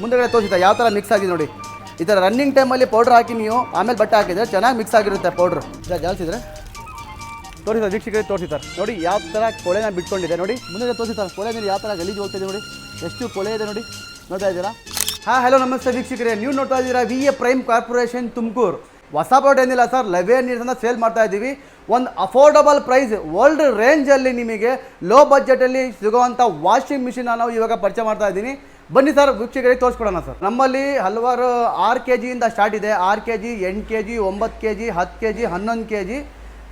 ಮುಂದೆಗಡೆ ತೋರಿಸಿದ ಯಾವ ಥರ ಮಿಕ್ಸ್ ಆಗಿದೆ ನೋಡಿ. ಈ ಥರ ರನ್ನಿಂಗ್ ಟೈಮಲ್ಲಿ ಪೌಡ್ರ್ ಹಾಕಿ ನೀವು ಆಮೇಲೆ ಬಟ್ಟೆ ಹಾಕಿದರೆ ಚೆನ್ನಾಗಿ ಮಿಕ್ಸ್ ಆಗಿರುತ್ತೆ ಪೌಡ್ರ್ ಜಾಲಿಸಿದ್ರೆ? ತೋರಿಸ ವೀಕ್ಷಕರಿಗೆ ತೋರಿಸಿದ್ದಾರೆ. ನೋಡಿ ಯಾವ ಥರ ಕೊಳೆನ ಬಿಟ್ಕೊಂಡಿದೆ ನೋಡಿ. ಮುಂದೆ ತೋರಿಸ್ತಾರೆ ಕೊಳೆ ನೀರು ಯಾವ ಥರ ಗಲೀಜು ಹೋಗ್ತಿದೆ ನೋಡಿ. ಎಷ್ಟು ಕೊಳೆ ಇದೆ ನೋಡಿ. ನೋಡ್ತಾ ಇದ್ದೀರಾ? ಹಾಂ ಹಲೋ ನಮಸ್ತೆ ವೀಕ್ಷಕರೇ. ನೀವು ನೋಡ್ತಾ ಇದ್ದೀರಾ V A prime corporation Tumakuru. ಹೊಸ ಬೋರ್ಡ್ ಏನಿಲ್ಲ ಸರ್ ಲೆವೆ ನೀರನ್ನ ಸೇಲ್ ಮಾಡ್ತಾ ಇದ್ದೀವಿ. ಒಂದು ಅಫೋರ್ಡಬಲ್ ಪ್ರೈಸ್ ವರ್ಲ್ಡ್ ರೇಂಜಲ್ಲಿ ನಿಮಗೆ ಲೋ ಬಜೆಟಲ್ಲಿ ಸಿಗುವಂಥ ವಾಷಿಂಗ್ ಮಿಷಿನ್ ನಾವು ಇವಾಗ ಪರಿಚಯ ಮಾಡ್ತಾ ಇದ್ದೀನಿ. ಬನ್ನಿ ಸರ್, ವೀಕ್ಷಕರಿಗೆ ತೋರಿಸ್ಕೊಡೋಣ ಸರ್. ನಮ್ಮಲ್ಲಿ ಹಲವಾರು ಆರು ಕೆ ಜಿಯಿಂದ ಸ್ಟಾರ್ಟ್ ಇದೆ. ಆರು ಕೆ ಜಿ ಎಂಟು ಕೆ ಜಿ, ಒಂಬತ್ತು ಕೆ ಜಿ, ಹತ್ತು ಕೆ ಜಿ, ಹನ್ನೊಂದು ಕೆ ಜಿ,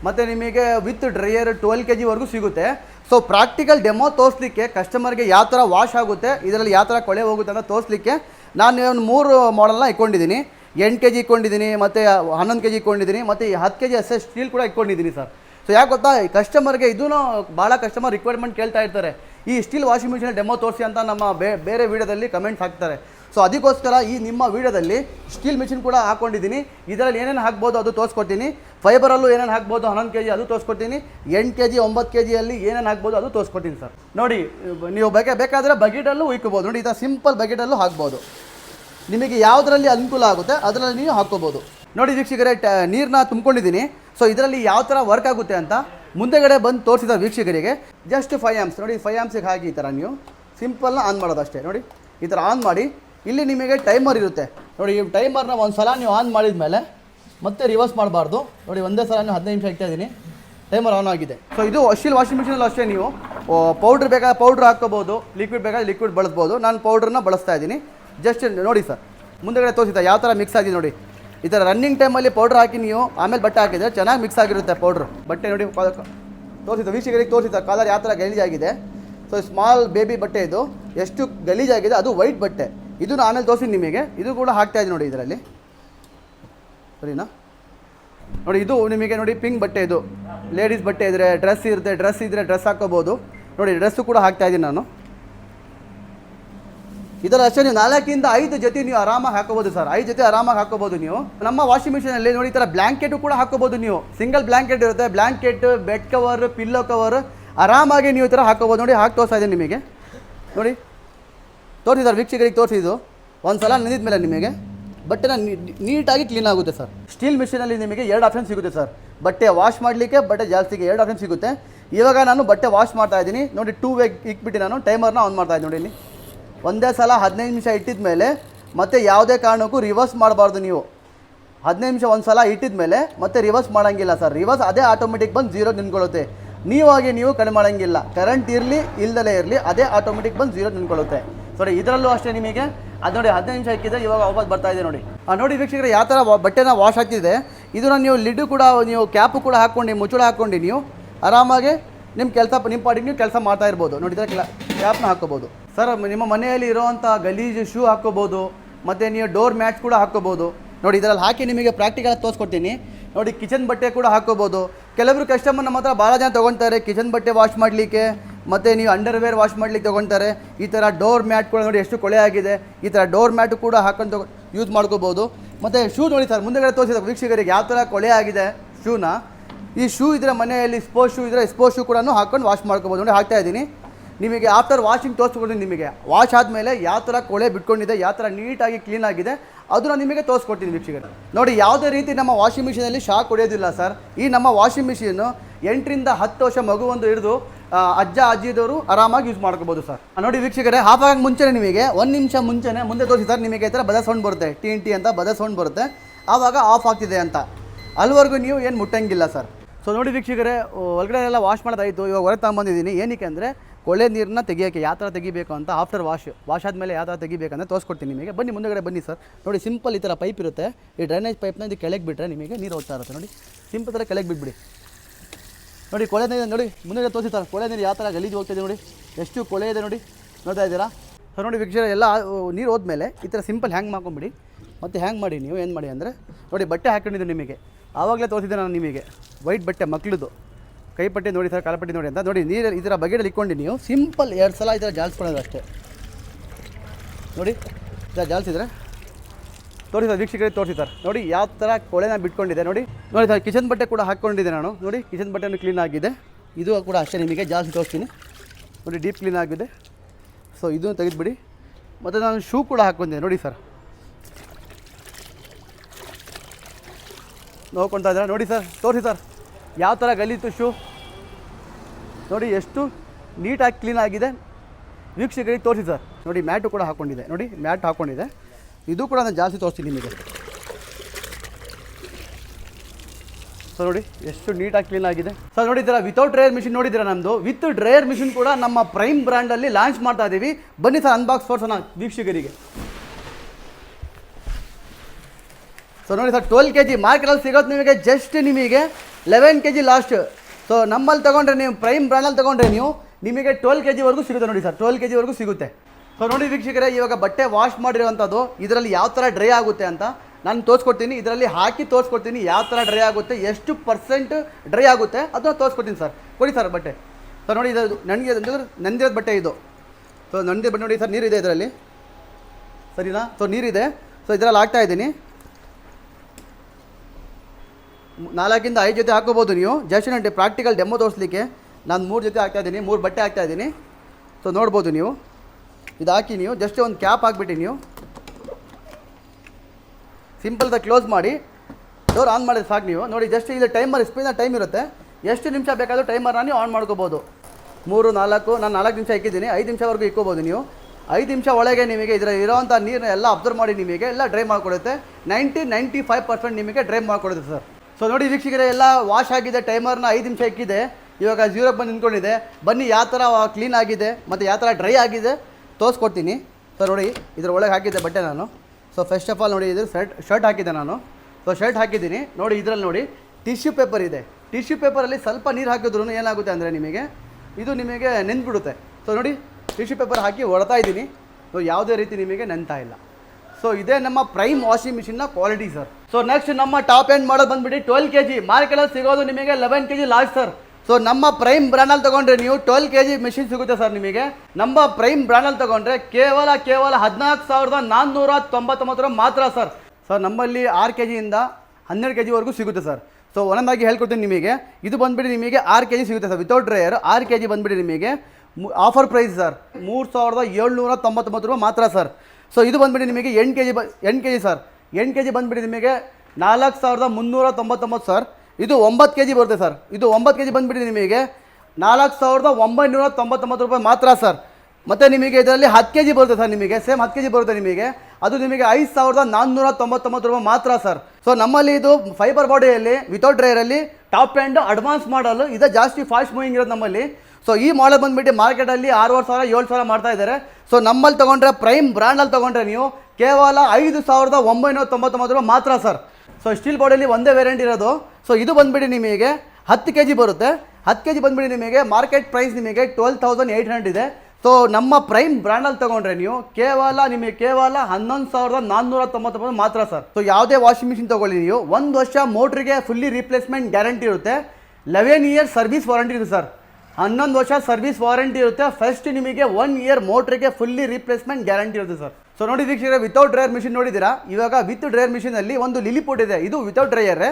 ಮತ್ತು ನಿಮಗೆ ವಿತ್ ಡ್ರೈಯರ್ ಟ್ವೆಲ್ ಕೆ ಜಿವರೆಗೂ ಸಿಗುತ್ತೆ. ಸೊ ಪ್ರಾಕ್ಟಿಕಲ್ ಡೆಮೋ ತೋರಿಸ್ಲಿಕ್ಕೆ ಕಸ್ಟಮರ್ಗೆ ಯಾವ ಥರ ವಾಶ್ ಆಗುತ್ತೆ, ಇದರಲ್ಲಿ ಯಾವ ಥರ ಕೊಳೆ ಹೋಗುತ್ತೆ ಅಂತ ತೋರಿಸ್ಲಿಕ್ಕೆ ನಾನು ಒಂದು ಮೂರು ಮಾಡಲ್ನ ಇಟ್ಕೊಂಡಿದ್ದೀನಿ. ಎಂಟು ಕೆ ಜಿ ಇಟ್ಕೊಂಡಿದ್ದೀನಿ, ಮತ್ತು ಹನ್ನೊಂದು ಕೆ ಜಿ ಇಟ್ಕೊಂಡಿದ್ದೀನಿ, ಮತ್ತು ಈ ಹತ್ತು K G S S steel ಕೂಡ ಇಟ್ಕೊಂಡಿದ್ದೀನಿ ಸರ್. ಸೊ ಯಾಕೆ ಗೊತ್ತಾ ಕಸ್ಟಮರ್ಗೆ ಇದೂ ಭಾಳ ಕಸ್ಟಮರ್ ರಿಕ್ವೈರ್ಮೆಂಟ್ ಕೇಳ್ತಾ ಇರ್ತಾರೆ. ಈ ಸ್ಟೀಲ್ ವಾಷಿಂಗ್ ಮಿಷಿನ್ ಡೆಮೋ ತೋರಿಸಿ ಅಂತ ನಮ್ಮ ಬೇರೆ ವೀಡಿಯೋದಲ್ಲಿ ಕಮೆಂಟ್ಸ್ ಹಾಕ್ತಾರೆ. ಸೊ ಅದಕ್ಕೋಸ್ಕರ ಈ ನಿಮ್ಮ ವೀಡಿಯೋದಲ್ಲಿ ಸ್ಟೀಲ್ ಮಿಷಿನ್ ಕೂಡ ಹಾಕ್ಕೊಂಡಿದ್ದೀನಿ ಇದರಲ್ಲಿ ಏನೇನು ಹಾಕ್ಬೋದು ಅದು ತೋರಿಸ್ಕೊಡ್ತೀನಿ. ಫೈಬರಲ್ಲೂ ಏನೇನು ಹಾಕ್ಬೋದು? ಹನ್ನೊಂದು ಕೆ ಜಿ ಅದು ತೋರಿಸ್ಕೊಡ್ತೀನಿ. ಎಂಟು ಕೆ ಜಿ ಒಂಬತ್ತು ಕೆ ಜಿಯಲ್ಲಿ ಏನೇನು ಹಾಕ್ಬೋದು ಅದು ತೋರಿಸ್ಕೊಡ್ತೀನಿ ಸರ್. ನೋಡಿ, ನೀವು ಬೇಕಾ, ಬೇಕಾದರೆ ಬಕೆಟಲ್ಲೂ ಉಯ್ಕೋಬೋದು ನೋಡಿ ಇದು ಸಿಂಪಲ್ ಬಕೆಟಲ್ಲೂ ಹಾಕ್ಬೋದು. ನಿಮಗೆ ಯಾವುದರಲ್ಲಿ ಅನುಕೂಲ ಆಗುತ್ತೆ, ಅದರಲ್ಲಿ ನೀವು ಹಾಕ್ಕೋಬೋದು. ನೋಡಿ, ವೀಕ್ಷಕರೇ, ಟ ನೀರನ್ನ ತುಂಬ್ಕೊಂಡಿದ್ದೀನಿ. ಸೊ ಇದರಲ್ಲಿ ಯಾವ ಥರ ವರ್ಕ್ ಆಗುತ್ತೆ ಅಂತ ಮುಂದೆಗಡೆ ಬಂದು ತೋರಿಸಿದ ವೀಕ್ಷಕರಿಗೆ ಜಸ್ಟ್ ಫೈವ್ ಆಮ್ಸ್ ನೋಡಿ ಫೈವ್ ಆ್ಯಮ್ಸಿಗೆ ಹಾಕಿ ಈ ಥರ ನೀವು ಸಿಂಪಲ್ನ ಆನ್ ಮಾಡೋದು ಅಷ್ಟೇ ನೋಡಿ, ಈ ಥರ ಆನ್ ಮಾಡಿ. ಇಲ್ಲಿ ನಿಮಗೆ ಟೈಮರ್ ಇರುತ್ತೆ. ನೋಡಿ ಈ ಟೈಮರ್ನ ಒಂದು ಸಲ ನೀವು ಆನ್ ಮಾಡಿದ ಮೇಲೆ ಮತ್ತೆ ರಿವರ್ಸ್ ಮಾಡಬಾರ್ದು. ನೋಡಿ, ಒಂದೇ ಸಲ ನೀವು ಹದಿನೈದು ನಿಮಿಷ ಇಡ್ತಾ ಇದ್ದೀನಿ. ಟೈಮರ್ ಆನ್ ಆಗಿದೆ. ಸೊ ಇದು ಅಶಿಲ್ ವಾಷಿಂಗ್ ಮಿಷಿನಲ್ಲಿ ಅಷ್ಟೇ ನೀವು ಪೌಡ್ರ್ ಬೇಕಾದ್ರೆ ಪೌಡ್ರ್ ಹಾಕೋಬೋದು ಲಿಕ್ವಿಡ್ ಬೇಕಾದ್ರೆ ಲಿಕ್ವಿಡ್ ಬಳಸ್ಬೋದು. ನಾನು ಪೌಡ್ರನ್ನ ಬಳಸ್ತಾ ಇದ್ದೀನಿ. ಜಸ್ಟ್ ನೋಡಿ ಸರ್ ಮುಂದೆಗಡೆ ತೋರಿಸಿದ ಯಾವ ಥರ ಮಿಕ್ಸ್ ಆಗಿದೆ ನೋಡಿ. ಈ ಥರ ರನ್ನಿಂಗ್ ಟೈಮಲ್ಲಿ ಪೌಡ್ರ್ ಹಾಕಿ ನೀವು ಆಮೇಲೆ ಬಟ್ಟೆ ಹಾಕಿದರೆ ಚೆನ್ನಾಗಿ ಮಿಕ್ಸ್ ಆಗಿರುತ್ತೆ ಪೌಡ್ರ್ ಬಟ್ಟೆ ನೋಡಿ ತೋರಿಸಿದ ವೀಕ್ಷಕರಿಗೆ ತೋರಿಸಿದ ಕಾಲರ್ ಯಾವ ಥರ ಗಲೀಜಾಗಿದೆ ಸೊ ಸ್ಮಾಲ್ ಬೇಬಿ ಬಟ್ಟೆ ಇದು. ಎಷ್ಟು ಗಲೀಜಾಗಿದೆ ಅದು ವೈಟ್ ಬಟ್ಟೆ. ಇದು ಆಮೇಲೆ ತೋರಿಸಿ ನಿಮಗೆ. ಇದು ಕೂಡ ಹಾಕ್ತಾ ಇದೆ ನೋಡಿ ಇದರಲ್ಲಿ. ಸರಿನಾ? ನೋಡಿ, ಇದು ನಿಮಗೆ ನೋಡಿ ಪಿಂಕ್ ಬಟ್ಟೆ ಇದು. ಲೇಡೀಸ್ ಬಟ್ಟೆ ಇದ್ರೆ ಡ್ರೆಸ್ ಇರುತ್ತೆ ಡ್ರೆಸ್ ಇದ್ರೆ ಡ್ರೆಸ್ ಹಾಕೋಬೋದು. ನೋಡಿ ಡ್ರೆಸ್ಸು ಕೂಡ ಹಾಕ್ತಾ ಇದ್ದೀನಿ ನಾನು. ಇದರ ಅಷ್ಟೇ ನೀವು ನಾಲ್ಕಿಂದ ಐದು ಜೊತೆ ನೀವು ಆರಾಮಾಗಿ ಹಾಕೋಬಹುದು ಸರ್. ಐದು ಜೊತೆ ಆರಾಮಾಗಿ ಹಾಕೋಬಹುದು ನೀವು. ನಮ್ಮ ವಾಷಿಂಗ್ ಮಿಷಿನಲ್ಲಿ ನೋಡಿ ಈ ಬ್ಲಾಂಕೆಟ್ ಬ್ಲ್ಯಾಂಕೆಟು ಕೂಡ ಹಾಕೋಬಹುದು ನೀವು. ಸಿಂಗಲ್ ಬ್ಲಾಂಕೆಟ್ ಇರುತ್ತೆ. Blanket, bed cover, pillow cover ಆರಾಮಾಗಿ ನೀವು ಈ ಥರ ಹಾಕೋಬಹುದು ನೋಡಿ ಹಾಕಿ ತೋರಿಸ್ತಾ ಇದೆ ನಿಮಗೆ. ನೋಡಿ. ತೋರಿಸಿದ್ದಾರೆ ವೀಕ್ಷಕರಿಗೆ ತೋರಿಸಿದ್ದು. ಒಂದು ಸಲ ನೆನೆದ ಮೇಲೆ ನಿಮಗೆ. ಬಟ್ಟೆನ ನೀಟಾಗಿ ಕ್ಲೀನ್ ಆಗುತ್ತೆ ಸರ್. ಸ್ಟೀಲ್ ಮಿಷಿನಲ್ಲಿ ನಿಮಗೆ ಎರಡು ಆಪ್ಷನ್ ಸಿಗುತ್ತೆ ಸರ್. ಬಟ್ಟೆ ವಾಶ್ ಮಾಡಲಿಕ್ಕೆ ಬಟ್ಟೆ ಜಾಸ್ತಿಗೆ ಎರಡು ಆಪ್ಷನ್ ಸಿಗುತ್ತೆ. ಇವಾಗ ನಾನು ಬಟ್ಟೆ ವಾಶ್ ಮಾಡ್ತಾ ಇದ್ದೀನಿ. ನೋಡಿ ಟೂ ವೇ ಇಕ್ಬಿಟ್ಟು ನಾನು ಟೈಮರ್ನ ಆನ್ ಮಾಡ್ತಾ ಇದ್ದೀನಿ. ನೋಡಿ ಇಲ್ಲಿ. ಒಂದೇ ಸಲ ಹದಿನೈದು ನಿಮಿಷ ಇಟ್ಟಿದ ಮೇಲೆ ಮತ್ತೆ ಯಾವುದೇ ಕಾರಣಕ್ಕೂ ರಿವರ್ಸ್ ಮಾಡಬಾರ್ದು ನೀವು. ಹದಿನೈದು ನಿಮಿಷ ಒಂದು ಸಲ ಇಟ್ಟಿದ ಮೇಲೆ ಮತ್ತೆ ರಿವರ್ಸ್ ಮಾಡೋಂಗಿಲ್ಲ ಸರ್ ರಿವರ್ಸ್ ಅದೇ ಆಟೋಮೆಟಿಕ್ ಬಂದು ಜೀರೋ ನಿಂತ್ಕೊಳ್ಳುತ್ತೆ. ನೀವಾಗಿ ನೀವು ಕಡಿಮೆ ಮಾಡೋಂಗಿಲ್ಲ. ಕರೆಂಟ್ ಇರಲಿ, ಇಲ್ದಲೇ ಇರಲಿ, ಅದೇ ಆಟೋಮೆಟಿಕ್ ಬಂದು ಜೀರೋ ನಿಂತ್ಕೊಳ್ಳುತ್ತೆ. ಸರಿ ಇದರಲ್ಲೂ ಅಷ್ಟೇ ನಿಮಗೆ. ಅದು ನೋಡಿ ಹದಿನೈದು ನಿಮಿಷ ಇಕ್ಕಿದೆ ಇವಾಗ ವಾಪಸ್ ಬರ್ತಾ ಇದೆ ನೋಡಿ. ನೋಡಿ ವೀಕ್ಷಕರು, ಯಾವ ಥರ ಬಟ್ಟೆನ ವಾಶ್ ಆಗ್ತಿದೆ ಇದನ್ನ ನೀವು ಲಿಡ್ಡು ಕೂಡ, ನೀವು ಕ್ಯಾಪು ಕೂಡ ಹಾಕ್ಕೊಂಡು, ಮುಚ್ಚಳ ಹಾಕ್ಕೊಂಡು ನೀವು ಆರಾಮಾಗಿ ನಿಮ್ಮ ಕೆಲಸ ನಿಮ್ಮ ಪಾಡಿಗೆ ನೀವು ಕೆಲಸ ಮಾಡ್ತಾ ಇರ್ಬೋದು. ನೋಡಿದ್ರೆ ಇದರ ಕ್ಯಾಪ್ನ ಹಾಕೋಬೋದು. ಸರ್, ನಿಮ್ಮ ಮನೆಯಲ್ಲಿ ಇರೋವಂಥ ಗಲೀಜು ಶೂ ಹಾಕೋಬೋದು, ಮತ್ತು ನೀವು ಡೋರ್ ಮ್ಯಾಟ್ ಕೂಡ ಹಾಕೋಬೋದು. ನೋಡಿ, ಇದರಲ್ಲಿ ಹಾಕಿ ನಿಮಗೆ ಪ್ರಾಕ್ಟಿಕಲ್ ತೋರಿಸ್ಕೊಡ್ತೀನಿ. ನೋಡಿ ಕಿಚನ್ ಬಟ್ಟೆ ಕೂಡ ಹಾಕೋಬೋದು. ಕೆಲವರು ಕಸ್ಟಮರ್ ನಮ್ಮ ಹತ್ರ ಭಾಳ ಜನ ತೊಗೊತಾರೆ ಕಿಚನ್ ಬಟ್ಟೆ ವಾಶ್ ಮಾಡಲಿಕ್ಕೆ, ಮತ್ತು ನೀವು ಅಂಡರ್ವೇರ್ ವಾಶ್ ಮಾಡಲಿಕ್ಕೆ ತೊಗೊತಾರೆ ಈ ಥರ ಡೋರ್ ಮ್ಯಾಟ್ ಕೂಡ ನೋಡಿ ಎಷ್ಟು ಕೊಳೆ ಆಗಿದೆ. ಈ ಥರ ಡೋರ್ ಮ್ಯಾಟು ಕೂಡ ಹಾಕೊಂಡು ಯೂಸ್ ಮಾಡ್ಕೋಬೋದು. ಮತ್ತು ಶೂ ನೋಡಿ ಸರ್ ಮುಂದೆಗಡೆ ತೋರಿಸಿದ ವೀಕ್ಷಕರಿಗೆ ಯಾವ ಥರ ಕೊಳೆ ಆಗಿದೆ ಶೂನ ಈ ಶೂ ಇದ್ರೆ ಮನೆಯಲ್ಲಿ ಸ್ಪೋರ್ಟ್ಸ್ ಶೂ ಇದ್ರೆ ಸ್ಪೋರ್ಟ್ ಶೂ ಕೂಡ ಹಾಕೊಂಡು ವಾಶ್ ಮಾಡ್ಕೋಬೋದು. ನೋಡಿ, ಹಾಕ್ತಾ ಇದ್ದೀನಿ. ನಿಮಗೆ ಆಫ್ಟರ್ ವಾಷಿಂಗ್ ತೋರಿಸ್ಕೊಡ್ತೀನಿ ನಿಮಗೆ. ವಾಶ್ ಆದಮೇಲೆ ಯಾವ ಥರ ಕೊಳೆ ಬಿಟ್ಕೊಂಡಿದೆ, ಯಾವ ಥರ ನೀಟಾಗಿ ಕ್ಲೀನ್ ಆಗಿದೆ, ಅದನ್ನು ನಿಮಗೆ ತೋರಿಸ್ಕೊಡ್ತೀನಿ ವೀಕ್ಷಕರು. ನೋಡಿ, ಯಾವುದೇ ರೀತಿ ನಮ್ಮ ವಾಷಿಂಗ್ ಮಿಷಿನಲ್ಲಿ ಶಾಕ್ ಹೊಡೆಯೋದಿಲ್ಲ ಸರ್. ಈ ನಮ್ಮ ವಾಷಿಂಗ್ ಮಿಷಿನ್ನು ಎಂಟರಿಂದ ಹತ್ತು ವರ್ಷ ಮಗುವೊಂದು ಹಿಡಿದು ಅಜ್ಜ, ಅಜ್ಜಿದವರು ಆರಾಮಾಗಿ ಯೂಸ್ ಮಾಡ್ಕೋಬೋದು ಸರ್. ನೋಡಿ ವೀಕ್ಷಕರೇ ಹಾಫ್ ಆಗಕ್ಕೆ ಮುಂಚೆನೇ ನಿಮಗೆ, ಒಂದು ನಿಮಿಷ ಮುಂಚೆನೇ ಮುಂದೆ ತೋರಿಸಿ ಸರ್, ನಿಮಗೆ ಈ ಥರ ಬದ ಸೌಂಡ್ ಬರುತ್ತೆ. ಟಿ ಎನ್ ಟಿ ಅಂತ ಬದ ಸೌಂಡ್ ಬರುತ್ತೆ. ಆವಾಗ ಆಫ್ ಆಗ್ತಿದೆ ಅಂತ. ಅಲ್ಲಿವರೆಗೂ ನೀವು ಏನು ಮುಟ್ಟಂಗಿಲ್ಲ ಸರ್. ಸೊ ನೋಡಿ ವೀಕ್ಷಕರೇ ಒಳಗಡೆ ಎಲ್ಲ ವಾಶ್ ಮಾಡೋದಾಯಿತು ಇವಾಗ ಹೊರಗೆ ತಗೊಂಬಂದಿದ್ದೀನಿ. ಏನಕ್ಕೆ ಅಂದರೆ ಕೊಳೆ ನೀರನ್ನ ತೆಗಿಯೋಕ್ಕೆ ಯಾವ ಥರ ತೆಗಿಬೇಕು ಅಂತ ಆಫ್ಟರ್ ವಾಶ್ ವಾಶ್ ಆದಮೇಲೆ ಯಾವ ಥರ ತೆಗಿಬೇಕಂತ ತೋರಿಸ್ಕೊಡ್ತೀನಿ ನಿಮಗೆ. ಬನ್ನಿ ಮುಂದೆಗಡೆ ಬನ್ನಿ ಸರ್ ನೋಡಿ ಸಿಂಪಲ್ ಈ ಥರ ಪೈಪ್ ಇರುತ್ತೆ. ಈ ಡ್ರೈನೇಜ್ ಪೈಪ್ನ ಇದು ಕೆಳಗೆ ಬಿಟ್ಟರೆ ನಿಮಗೆ ನೀರು ಹೋಗ್ತಾ ಇರುತ್ತೆ ನೋಡಿ. ಸಿಂಪಲ್ ಥರ ಕೆಳಗೆ ಬಿಟ್ಬಿಡಿ. ನೋಡಿ ಕೊಳೆ ನೀರು ನೋಡಿ ಮುಂದೆ ಸರ್ ಕೊಳೆ ನೀರು ಯಾವ ಥರ ಗಲೀಜು ಹೋಗ್ತಿದೆ ನೋಡಿ. ಎಷ್ಟು ಕೊಳೆ ಇದೆ ನೋಡಿ. ನೋಡ್ತಾ ಇದ್ದೀರಾ? ಸರ್ ನೋಡಿ ವಿಕ್ಷ ಎಲ್ಲ ನೀರು ಹೋದ್ಮೇಲೆ ಈ ಥರ ಸಿಂಪಲ್ ಹ್ಯಾಂಗ್ ಮಾಡ್ಕೊಂಬಿಡಿ. ಮತ್ತು ಹ್ಯಾಂಗ್ ಮಾಡಿ, ನೀವು ಏನು ಮಾಡಿ ಅಂದರೆ, ನೋಡಿ ಬಟ್ಟೆ ಹಾಕೊಂಡಿದ್ದು ನಿಮಗೆ. ಆವಾಗಲೇ ತೋರಿಸಿದ್ದೆ ನಾನು ನಿಮಗೆ. ವೈಟ್ ಬಟ್ಟೆ ಮಕ್ಳದು ಕೈಪಟ್ಟಿ ನೋಡಿ ಸರ್, ಕಾಲಪಟ್ಟಿ ನೋಡಿ ಅಂತ. ನೋಡಿ, ನೀರು ಈ ಥರ ಬಗೆಟಲ್ಲಿ ಇಟ್ಕೊಂಡು ನೀವು ಸಿಂಪಲ್ ಎರಡು ಸಲ ಈ ಥರ ಜಾಲಿಸ್ಕೊಳ್ಳೋದು ಅಷ್ಟೇ. ನೋಡಿ ಈ ಥರ ಜಾಲಿಸಿದ್ರೆ ತೋರಿಸಿ ಸರ್ ವೀಕ್ಷಕರಿಗೆ ಸರ್. ನೋಡಿ, ಯಾವ ಥರ ಕೊಳೆನ ಬಿಟ್ಕೊಂಡಿದೆ. ನೋಡಿ ನೋಡಿ ಸರ್ ಕಿಚನ್ ಬಟ್ಟೆ ಕೂಡ ಹಾಕ್ಕೊಂಡಿದ್ದೆ ನಾನು. ನೋಡಿ ಕಿಚನ್ ಬಟ್ಟೆನೂ ಕ್ಲೀನ್ ಆಗಿದೆ. ಇದು ಕೂಡ ಅಷ್ಟೇ ನಿಮಗೆ ಜಾಸ್ತಿ ತೋರಿಸ್ತೀನಿ. ನೋಡಿ ಡೀಪ್ ಕ್ಲೀನ್ ಆಗಿದೆ. ಸೊ ಇದು ತೆಗೆದುಬಿಡಿ. ಮತ್ತು ನಾನು ಶೂ ಕೂಡ ಹಾಕ್ಕೊಂಡಿದ್ದೆ. ನೋಡಿ ಸರ್. ನೋಡ್ಕೊಳ್ತಾ ಇದ್ದಾರೆ? ನೋಡಿ ಸರ್, ತೋರಿಸಿ ಸರ್. ಯಾವ ಥರ ಗಲೀತು ಶೂ? ನೋಡಿ, ಎಷ್ಟು ನೀಟಾಗಿ ಕ್ಲೀನ್ ಆಗಿದೆ. ವೀಕ್ಷಕರಿಗೆ ತೋರಿಸಿ ಸರ್. ನೋಡಿ, ಮ್ಯಾಟು ಕೂಡ ಹಾಕ್ಕೊಂಡಿದೆ ನೋಡಿ, ಮ್ಯಾಟ್ ಹಾಕ್ಕೊಂಡಿದೆ ಇದು ಕೂಡ ನಾನು ಜಾಸ್ತಿ ತೋರಿಸ್ತೀನಿ ನಿಮಗೆ. ಸರ್, ನೋಡಿ, ಎಷ್ಟು ನೀಟಾಗಿ ಕ್ಲೀನ್ ಆಗಿದೆ. ಸರ್ ನೋಡಿದ್ದೀರಾ ವಿತೌಟ್ ಡ್ರೈಯರ್ ಮಿಷಿನ್ ನೋಡಿದ್ದೀರಾ ನಮ್ಮದು ವಿತ್ ಡ್ರೈಯರ್ ಮಿಷಿನ್ ಕೂಡ ನಮ್ಮ ಪ್ರೈಮ್ ಬ್ರ್ಯಾಂಡಲ್ಲಿ ಲಾಂಚ್ ಮಾಡ್ತಾ ಇದ್ದೀವಿ ಬನ್ನಿ ಸರ್ ಅನ್ಬಾಕ್ಸ್ ತೋರಿಸೋಣ ವೀಕ್ಷಕರಿಗೆ. ಸರ್, ನೋಡಿ ಸರ್ ಟ್ವೆಲ್ ಕೆ ಜಿ ಮಾರ್ಕೆಟಲ್ಲಿ ಸಿಗೋದು ನಿಮಗೆ ಜಸ್ಟ್ ನಿಮಗೆ eleven K G last so ನಮ್ಮಲ್ಲಿ ತೊಗೊಂಡ್ರೆ ನೀವು ಪ್ರೈಮ್ ಬ್ರ್ಯಾಂಡಲ್ಲಿ ತೊಗೊಂಡ್ರೆ ನೀವು ನಿಮಗೆ ಟ್ವೆಲ್ ಕೆ ಜಿವರೆಗೂ ಸಿಗುತ್ತೆ ನೋಡಿ ಸರ್ ಟ್ವೆಲ್ ಕೆ ಜಿವರೆಗೂ ಸಿಗುತ್ತೆ. ಸೊ ನೋಡಿ ವೀಕ್ಷಕರೇ, ಇವಾಗ ಬಟ್ಟೆ ವಾಶ್ ಮಾಡಿರುವಂಥದ್ದು ಇದರಲ್ಲಿ ಯಾವ ಥರ ಡ್ರೈ ಆಗುತ್ತೆ ಅಂತ ನಾನು ತೋರಿಸ್ಕೊಡ್ತೀನಿ. ಇದರಲ್ಲಿ ಹಾಕಿ ತೋರಿಸ್ಕೊಡ್ತೀನಿ ಯಾವ ಥರ ಡ್ರೈ ಆಗುತ್ತೆ, ಎಷ್ಟು ಪರ್ಸೆಂಟ್ ಡ್ರೈ ಆಗುತ್ತೆ ಅದನ್ನು ತೋರಿಸ್ಕೊಡ್ತೀನಿ ಸರ್ ಕೊಡಿ ಸರ್ ಬಟ್ಟೆ. ಸೊ ನೋಡಿ ಇದು ನನಗೆ ನಂದಿರೋದು ಬಟ್ಟೆ ಇದು. ಸೊ ನಂದಿರೋ ಬಟ್ಟೆ ನೋಡಿ ಸರ್ ನೀರಿದೆ ಇದರಲ್ಲಿ. ಸರಿನಾ? ಸೊ ನೀರಿದೆ. ಸೊ ಇದರಲ್ಲಿ ಹಾಕ್ತಾ ಇದ್ದೀನಿ. ನಾಲ್ಕಿಂದ ಐದು ಜೊತೆ ಹಾಕೋಬೋದು ನೀವು. ಜಸ್ಟ್ ನಾನು ಪ್ರಾಕ್ಟಿಕಲ್ ಡೆಮೋ ತೋರಿಸ್ಲಿಕ್ಕೆ ನಾನು ಮೂರು ಜೊತೆ ಹಾಕ್ತಾ ಇದ್ದೀನಿ, ಮೂರು ಬಟ್ಟೆ ಹಾಕ್ತಾ ಇದ್ದೀನಿ. ಸೊ ನೋಡ್ಬೋದು ನೀವು. ಇದು ಹಾಕಿ ನೀವು ಜಸ್ಟ್ ಒಂದು ಕ್ಯಾಪ್ ಹಾಕ್ಬಿಟ್ಟು ನೀವು. ಸಿಂಪಲ್ದ ಕ್ಲೋಸ್ ಮಾಡಿ. ಡೋರ್ ಆನ್ ಮಾಡಿದ್ರೆ ಸಾಕು ನೀವು. ನೋಡಿ ಜಸ್ಟ್ ಇಲ್ಲಿ ಟೈಮರ್ ಸ್ಪೀನ ಟೈಮ್ ಇರುತ್ತೆ. ಎಷ್ಟು ನಿಮಿಷ ಬೇಕಾದರೂ ಟೈಮರ್ನ ನೀವು ಆನ್ ಮಾಡ್ಕೋಬೋದು. ಮೂರು, ನಾಲ್ಕು, ನಾನು ನಾಲ್ಕು ನಿಮಿಷ ಇಕ್ಕಿದ್ದೀನಿ. ಐದು ನಿಮಿಷವರೆಗೂ ಇಕ್ಕೋಬೋದು ನೀವು. ಐದು ನಿಮಿಷ ಒಳಗೆ ನಿಮಗೆ ಇದರ ಇರೋವಂಥ ನೀರನ್ನ ಎಲ್ಲ ಅಬ್ಸರ್ವ್ ಮಾಡಿ ನಿಮಗೆ, ಎಲ್ಲ ಡ್ರೈ ಮಾಡಿಕೊಡುತ್ತೆ. ನೈಂಟಿ ನೈಂಟಿ ಫೈವ್ ಪರ್ಸೆಂಟ್ ನಿಮಗೆ ಡ್ರೈ ಮಾಡಿಕೊಡುತ್ತೆ ಸರ್ ಸೊ ನೋಡಿ ವೀಕ್ಷಕರೇ, ಎಲ್ಲ ವಾಶ್ ಆಗಿದೆ ಟೈಮರ್ನ ಐದು ನಿಮಿಷ ಇಕ್ಕಿದೆ. ಇವಾಗ ಜೀರೋ ಬಂದು ನಿಂತ್ಕೊಂಡಿದೆ. ಬನ್ನಿ, ಯಾವ ಥರ ಕ್ಲೀನ್ ಆಗಿದೆ, ಮತ್ತು ಯಾವ ಥರ ಡ್ರೈ ಆಗಿದೆ, ತೋರಿಸ್ಕೊಡ್ತೀನಿ. ಸೊ ನೋಡಿ, ಇದ್ರ ಒಳಗೆ ಹಾಕಿದ್ದೆ ಬಟ್ಟೆ ನಾನು. ಸೊ ಫಸ್ಟ್ ಆಫ್ ಆಲ್ ನೋಡಿ ಇದು ಶರ್ಟ್ ಶರ್ಟ್ ಹಾಕಿದ್ದೆ ನಾನು. ಸೊ ಶರ್ಟ್ ಹಾಕಿದ್ದೀನಿ. ನೋಡಿ, ಇದರಲ್ಲಿ ನೋಡಿ ಟಿಶ್ಯೂ ಪೇಪರ್ ಇದೆ. ಟಿಶ್ಯೂ ಪೇಪರಲ್ಲಿ ಸ್ವಲ್ಪ ನೀರು ಹಾಕಿದ್ರು ಏನಾಗುತ್ತೆ ಅಂದರೆ ನಿಮಗೆ, ಇದು ನಿಮಗೆ ನೆಂದ್ಬಿಡುತ್ತೆ ಸೊ ನೋಡಿ ಟಿಶ್ಯೂ ಪೇಪರ್ ಹಾಕಿ ಹೊಡ್ತಾ ಇದ್ದೀನಿ. ಸೊ ಯಾವುದೇ ರೀತಿ ನಿಮಗೆ ನೆನ್ತಾ ಇಲ್ಲ. ಸೊ ಇದೇ ನಮ್ಮ ಪ್ರೈಮ್ ವಾಷಿಂಗ್ ಮಿಷಿನ್ನ ಕ್ವಾಲಿಟಿ ಸರ್ ಸೊ ನೆಕ್ಸ್ಟ್ ನಮ್ಮ ಟಾಪ್ ಎಂಡ್ ಮಾಡೋದು ಬಂದ್ಬಿಟ್ಟು ಟ್ವೆಲ್ ಕೆ ಜಿ ಮಾರ್ಕೆಟಲ್ಲಿ ಸಿಗೋದು ನಿಮಗೆ eleven K G last sir so ನಮ್ಮ ಪ್ರೈಮ್ ಬ್ರ್ಯಾಂಡಲ್ಲಿ ತಗೊಂಡ್ರೆ ನೀವು ಟ್ವೆಲ್ ಕೆ ಜಿ ಮಿಷಿನ್ ಸಿಗುತ್ತೆ ಸರ್ ನಿಮಗೆ. ನಮ್ಮ ಪ್ರೈಮ್ ಬ್ರ್ಯಾಂಡಲ್ಲಿ ತಗೊಂಡ್ರೆ ಕೇವಲ ಕೇವಲ ಹದಿನಾಲ್ಕು ಸಾವಿರದ ನಾನ್ನೂರ ತೊಂಬತ್ತೊಂಬತ್ತರ ಮಾತ್ರ ಸರ್ ಸರ್ ನಮ್ಮಲ್ಲಿ ಆರು ಕೆ ಜಿಯಿಂದ ಹನ್ನೆರಡು ಕೆ ಜಿವರೆಗೂ ಸಿಗುತ್ತೆ ಸರ್ ಸೊ ಒಂದೊಂದಾಗಿ ಹೇಳ್ಕೊಡ್ತೀನಿ ನಿಮಗೆ. ಇದು ಬಂದ್ಬಿಟ್ಟು ನಿಮಗೆ ಆರು ಕೆ ಜಿ ಸಿಗುತ್ತೆ ಸರ್ ವಿತೌಟ್ ಡ್ರೈಯರ್ ಆರು ಕೆ ಜಿ ಬಂದ್ಬಿಟ್ಟು ನಿಮಗೆ. ಆಫರ್ ಪ್ರೈಸ್ ಸರ್ ಮೂರು ಸಾವಿರದ ಏಳ್ನೂರ ತೊಂಬತ್ತೊಂಬತ್ತು ರೂಪಾಯಿ ಮಾತ್ರ ಸರ್ ಸೊ ಇದು ಬಂದ್ಬಿಟ್ಟು ನಿಮಗೆ ಎಂಟು ಕೆ ಜಿ ಬ ಎಂಟು ಕೆ ಜಿ ಸರ್ ಎಂಟು ಕೆ ಜಿ ಬಂದ್ಬಿಟ್ಟು ನಿಮಗೆ ನಾಲ್ಕು ಸಾವಿರದ ಮುನ್ನೂರ ತೊಂಬತ್ತೊಂಬತ್ತು ಸರ್ ಇದು ಒಂಬತ್ತು ಕೆ ಜಿ ಬರುತ್ತೆ ಸರ್ ಇದು ಒಂಬತ್ತು ಕೆ ಜಿ ಬಂದ್ಬಿಟ್ಟು ನಿಮಗೆ ನಾಲ್ಕು ಸಾವಿರದ ಒಂಬೈನೂರ ತೊಂಬತ್ತೊಂಬತ್ತು ರೂಪಾಯಿ ಮಾತ್ರ ಸರ್ ಮತ್ತು ನಿಮಗೆ ಇದರಲ್ಲಿ ಹತ್ತು ಕೆ ಜಿ ಬರುತ್ತೆ ಸರ್ ನಿಮಗೆ. ಸೇಮ್ ಹತ್ತು ಕೆ ಜಿ ಬರುತ್ತೆ ನಿಮಗೆ. ಅದು ನಿಮಗೆ ಐದು ಸಾವಿರದ ನಾನ್ನೂರ ತೊಂಬತ್ತೊಂಬತ್ತು ರೂಪಾಯಿ ಮಾತ್ರ ಸರ್ ಸೊ ನಮ್ಮಲ್ಲಿ ಇದು ಫೈಬರ್ ಬಾಡಿಯಲ್ಲಿ ವಿತೌಟ್ ಡ್ರೈರಲ್ಲಿ ಟಾಪ್ ಆ್ಯಂಡ್ ಅಡ್ವಾನ್ಸ್ ಮಾಡಲು, ಇದೇ ಜಾಸ್ತಿ ಫಾಸ್ಟ್ ಮೂವಿಂಗ್ ಇರೋದು ನಮ್ಮಲ್ಲಿ. ಸೊ ಈ ಮಾಡಲ್ ಬಂದ್ಬಿಟ್ಟು ಮಾರ್ಕೆಟಲ್ಲಿ ಆರೂವರೆ ಸಾವಿರ, ಏಳು ಸಾವಿರ ಮಾಡ್ತಾ ಇದ್ದಾರೆ. ಸೊ ನಮ್ಮಲ್ಲಿ ತೊಗೊಂಡ್ರೆ ಪ್ರೈಮ್ ಬ್ರ್ಯಾಂಡಲ್ಲಿ ತೊಗೊಂಡ್ರೆ ನೀವು ಕೇವಲ ಐದು ಸಾವಿರದ ಒಂಬೈನೂರ ತೊಂಬತ್ತೊಂಬತ್ತು ರೂಪಾಯಿ ಮಾತ್ರ ಸರ್ ಸೊ ಸ್ಟೀಲ್ ಬಾಡಿಯಲ್ಲಿ ಒಂದೇ ವೇರಿಯಂಟ್ ಇರೋದು. ಸೊ ಇದು ಬಂದ್ಬಿಟ್ಟು ನಿಮಗೆ ಹತ್ತು ಕೆ ಜಿ ಬರುತ್ತೆ. ಹತ್ತು ಕೆ ಜಿ ಬಂದ್ಬಿಟ್ಟು ನಿಮಗೆ ಮಾರ್ಕೆಟ್ ಪ್ರೈಸ್ ನಿಮಗೆ ಟ್ವೆಲ್ ತೌಸಂಡ್ ಏಯ್ಟ್ ಹಂಡ್ರೆಡ್ ಇದೆ. ಸೊ ನಮ್ಮ ಪ್ರೈಮ್ ಬ್ರ್ಯಾಂಡಲ್ಲಿ ತೊಗೊಂಡ್ರೆ ನೀವು ಕೇವಲ, ನಿಮಗೆ ಕೇವಲ ಹನ್ನೊಂದು ಸಾವಿರದ ನಾನ್ನೂರ ತೊಂಬತ್ತೊಂಬತ್ತು ಮಾತ್ರ ಸರ್ ಸೊ ಯಾವುದೇ ವಾಷಿಂಗ್ ಮಿಷಿನ್ ತೊಗೊಳ್ಳಿ ನೀವು. ಒಂದು ವರ್ಷ ಮೋಟ್ರಿಗೆ ಫುಲ್ಲಿ ರಿಪ್ಲೇಸ್ಮೆಂಟ್ ಗ್ಯಾರಂಟಿ ಇರುತ್ತೆ. ಲೆವೆನ್ ಇಯರ್ ಸರ್ವಿಸ್ ವಾರಂಟಿ ಇದೆ ಸರ್ ಹನ್ನೊಂದು ವರ್ಷ ಸರ್ವಿಸ್ ವಾರಂಟಿ ಇರುತ್ತೆ. ಫಸ್ಟ್ ನಿಮಗೆ ಒನ್ ಇಯರ್ ಮೋಟ್ರಿಗೆ ಫುಲ್ಲಿ ರಿಪ್ಲೇಸ್ಮೆಂಟ್ ಗ್ಯಾರಂಟಿ ಇರುತ್ತೆ ಸರ್. ಸೊ ನೋಡಿ ವೀಕ್ಷಕರೇ ವಿತೌಟ್ ಡ್ರೈಯರ್ ಮಿಷಿನ್ ನೋಡಿದ್ದೀರಾ? ಇವಾಗ ವಿತ್ ಡ್ರೈಯರ್ ಮಿಷಿನಲ್ಲಿ ಒಂದು ಲಿಲಿಪುಟ್ ಇದೆ. ಇದು ವಿತೌಟ್ ಡ್ರೈಯರ್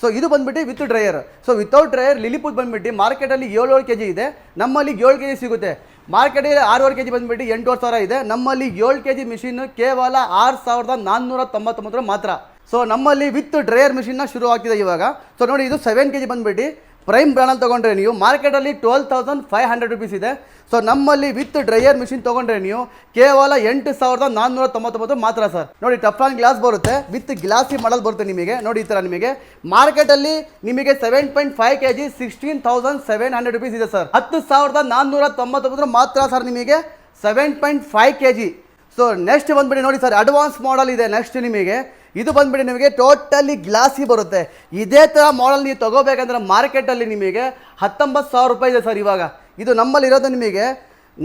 ಸೊ ಇದು ಬಂದ್ಬಿಟ್ಟು with dryer so without dryer Lilliput ಬಂದ್ಬಿಟ್ಟು ಮಾರ್ಕೆಟಲ್ಲಿ ಏಳೇಳು ಕೆ ಜಿ ಇದೆ. ನಮ್ಮಲ್ಲಿ ಏಳು ಕೆ ಜಿ ಸಿಗುತ್ತೆ ಮಾರ್ಕೆಟಲ್ಲಿ ಆರೂವರೆ ಕೆ ಜಿ ಬಂದ್ಬಿಟ್ಟು ಎಂಟೂವರೆ ಸಾವಿರ ಇದೆ. ನಮ್ಮಲ್ಲಿ ಏಳು ಕೆ ಜಿ ಮಿಷಿನ್ ಕೇವಲ ಆರು ಸಾವಿರದ ನಾನ್ನೂರ ತೊಂಬತ್ತೊಂಬತ್ತರ ಮಾತ್ರ. ಸೊ ನಮ್ಮಲ್ಲಿ ವಿತ್ ಡ್ರೈಯರ್ ಮಿಷಿನ್ನ ಶುರು ಆಗ್ತಿದೆ ಇವಾಗ. ಸೊ ನೋಡಿ ಇದು ಸೆವೆನ್ ಕೆ ಜಿ ಬಂದ್ಬಿಟ್ಟು ಪ್ರೈಮ್ ಬ್ರ್ಯಾಂಡಲ್ಲಿ ತೊಗೊಂಡ್ರೆ ನೀವು ಮಾರ್ಕೆಟಲ್ಲಿ twelve thousand five hundred rupees ಇದೆ. ಸೊ ನಮ್ಮಲ್ಲಿ ವಿತ್ ಡ್ರೈಯರ್ ಮಿಷಿನ್ ತೊಗೊಂಡ್ರೆ ನೀವು ಕೇವಲ ಎಂಟು ಸಾವಿರದ ನಾನ್ನೂರ ತೊಂಬತ್ತೊಂಬತ್ತು ಮಾತ್ರ ಸರ್ ನೋಡಿ ಟಫ್ಲಾನ್ ಗ್ಲಾಸ್ ಬರುತ್ತೆ. ವಿತ್ ಗ್ಲಾಸಿ ಮಾಡಲ್ ಬರುತ್ತೆ ನಿಮಗೆ. ನೋಡಿ, ಈ ಥರ ನಿಮಗೆ. ಮಾರ್ಕೆಟಲ್ಲಿ ನಿಮಗೆ seven point five K G sixteen thousand seven hundred rupees ಇದೆ ಸರ್ ಹತ್ತು ಸಾವಿರದ ನಾನ್ನೂರ ತೊಂಬತ್ತೊಂಬತ್ತು ಮಾತ್ರ ಸರ್ ನಿಮಗೆ seven point five K G so next ಬಂದ್ಬಿಡಿ ನೋಡಿ ಸರ್ ಅಡ್ವಾನ್ಸ್ ಮಾಡಲ್ ಇದೆ ನೆಕ್ಸ್ಟ್ ನಿಮಗೆ. ಇದು ಬಂದ್ಬಿಟ್ಟು ನಿಮಗೆ ಟೋಟಲಿ ಗ್ಲಾಸಿ ಬರುತ್ತೆ. ಇದೇ ಥರ ಮಾಡಲ್ ನೀವು ತೊಗೋಬೇಕಂದ್ರೆ ಮಾರ್ಕೆಟಲ್ಲಿ ನಿಮಗೆ ಹತ್ತೊಂಬತ್ತು ಸಾವಿರ ರೂಪಾಯಿ ಇದೆ ಸರ್ ಇವಾಗ. ಇದು ನಮ್ಮಲ್ಲಿ ಇರೋದು ನಿಮಗೆ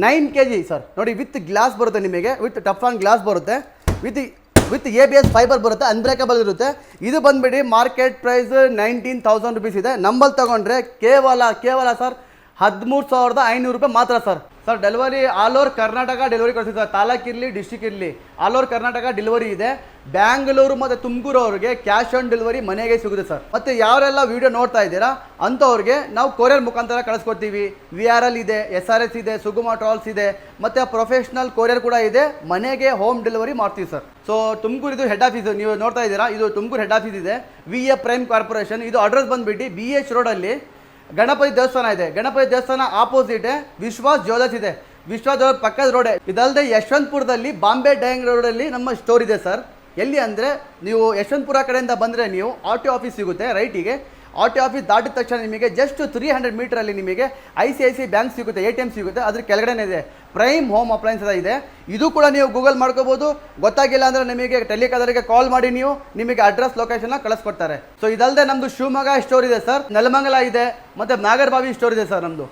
ನೈನ್ ಕೆ ಜಿ ಸರ್. ನೋಡಿ ವಿತ್ ಗ್ಲಾಸ್ ಬರುತ್ತೆ ನಿಮಗೆ ವಿತ್ ಟಫ್ ಆನ್ ಗ್ಲಾಸ್ ಬರುತ್ತೆ with with A B S fibre ಬರುತ್ತೆ ಅನ್ಬ್ರೇಕಬಲ್ ಇರುತ್ತೆ. ಇದು ಬಂದ್ಬಿಟ್ಟು market price nineteen thousand rupees ಇದೆ. ನಂಬಲ್ಲಿ ತೊಗೊಂಡ್ರೆ ಕೇವಲ ಕೇವಲ ಸರ್ ಹದಿಮೂರು ಸಾವಿರದ ಐನೂರು ರೂಪಾಯಿ ಮಾತ್ರ sir. Sir, delivery all over Karnataka delivery ಕೊಡ್ತೀವಿ ಸರ್. ತಾಲೂಕು ಇರಲಿ ಡಿಸ್ಟಿಕ್ ಇರಲಿ. ಆಲ್ ಓವರ್ ಕರ್ನಾಟಕ ಡೆಲಿವರಿ ಇದೆ. ಬ್ಯಾಂಗ್ಳೂರು ಮತ್ತು ತುಮಕೂರು ಅವ್ರಿಗೆ ಕ್ಯಾಶ್ ಆನ್ ಡೆಲಿವರಿ ಮನೆಗೆ ಸಿಗುತ್ತೆ ಸರ್. ಮತ್ತು ಯಾರೆಲ್ಲ ವಿಡಿಯೋ ನೋಡ್ತಾ ಇದ್ದೀರಾ, ಅಂಥವ್ರಿಗೆ ನಾವು ಕೊರಿಯರ್ ಮುಖಾಂತರ ಕಳಿಸ್ಕೊಡ್ತೀವಿ. ವಿ ಆರ್ ಎಲ್ ಇದೆ ಎಸ್ ಆರ್ ಎಸ್ ಇದೆ, ಸುಗುಮ ಟ್ರಾಲ್ಸ್ ಇದೆ. ಮತ್ತು ಪ್ರೊಫೆಷ್ನಲ್ ಕೊರಿಯರ್ ಕೂಡ ಇದೆ. ಮನೆಗೆ ಹೋಮ್ ಡೆಲಿವರಿ ಮಾಡ್ತೀವಿ ಸರ್. ಸೊ ತುಮಕೂರು ಇದು ಹೆಡ್ ಆಫೀಸ್ ನೀವು ನೋಡ್ತಾ ಇದ್ದೀರಾ, ಇದು ತುಮಕೂರು ಹೆಡ್ ಆಫೀಸ್ ಇದೆ. ವಿ ಎ ಪ್ರೈಮ್ ಕಾರ್ಪೊರೇಷನ್ ಇದು ಅಡ್ರೆಸ್ ಬಂದುಬಿಟ್ಟು ಬಿ ಎಚ್ ರೋಡಲ್ಲಿ ಗಣಪತಿ ದೇವಸ್ಥಾನ ಇದೆ. ಗಣಪತಿ ದೇವಸ್ಥಾನ ಆಪೋಸಿಟ್ ವಿಶ್ವಾಸ್ ಜ್ಯೋಲಸ್ ಇದೆ. ವಿಶ್ವಾಸ್ ಜ್ಯೋಲಸ್ ಪಕ್ಕದ ರೋಡೆ ಇದಲ್ಲದೆ ಯಶವಂತಪುರದಲ್ಲಿ ಬಾಂಬೆ ಡೈಂಗ್ ರೋಡಲ್ಲಿ ನಮ್ಮ ಸ್ಟೋರ್ ಇದೆ ಸರ್ ಎಲ್ಲಿ ಅಂದರೆ ನೀವು ಯಶವಂತಪುರ ಕಡೆಯಿಂದ ಬಂದರೆ ನೀವು ಆರ್ ಟಿ ಆಫೀಸ್ ಸಿಗುತ್ತೆ ರೈಟಿಗೆ ಆರ್ ಟಿ ಆಫೀಸ್ ದಾಟಿದ ತಕ್ಷಣ ನಿಮಗೆ ಜಸ್ಟ್ ತ್ರೀ ಹಂಡ್ರೆಡ್ ಮೀಟರಲ್ಲಿ ನಿಮಗೆ I C I C bank ಸಿಗುತ್ತೆ ಎ ಟಿ ಎಂ ಸಿಗುತ್ತೆ, ಅದ್ರ ಕೆಳಗಡೆನೇ ಇದೆ. ಪ್ರೈಮ್ ಹೋಮ್ ಅಪ್ಲೈನ್ಸ್ ಇದೆ. ಇದು ಕೂಡ ನೀವು ಗೂಗಲ್ ಮಾಡ್ಕೋಬೋದು. ಗೊತ್ತಾಗಿಲ್ಲ ಅಂದರೆ ನಿಮಗೆ ಟೆಲಿಕಾದರಿಗೆ ಕಾಲ್ ಮಾಡಿ ನೀವು, ನಿಮಗೆ ಅಡ್ರೆಸ್ ಲೊಕೇಶನ್ನ ಕಳಿಸ್ಕೊಡ್ತಾರೆ. ಸೊ ಇದಲ್ಲದೆ ನಮ್ಮದು ಶಿವಮೊಗ್ಗ ಸ್ಟೋರ್ ಇದೆ ಸರ್ ನೆಲಮಂಗಲ ಇದೆ, ಮತ್ತು ನಾಗರಬಾವಿ ಸ್ಟೋರ್ ಇದೆ ಸರ್ ನಮ್ಮದು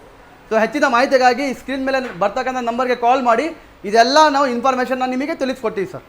ಸೊ ಹೆಚ್ಚಿನ ಮಾಹಿತಿಗಾಗಿ ಸ್ಕ್ರೀನ್ ಮೇಲೆ ಬರ್ತಕ್ಕಂಥ ನಂಬರ್ಗೆ ಕಾಲ್ ಮಾಡಿ, ಇದೆಲ್ಲ ನಾವು ಇನ್ಫಾರ್ಮೇಷನ್ನ ನಿಮಗೆ ತಿಳಿಸ್ಕೊಡ್ತೀವಿ ಸರ್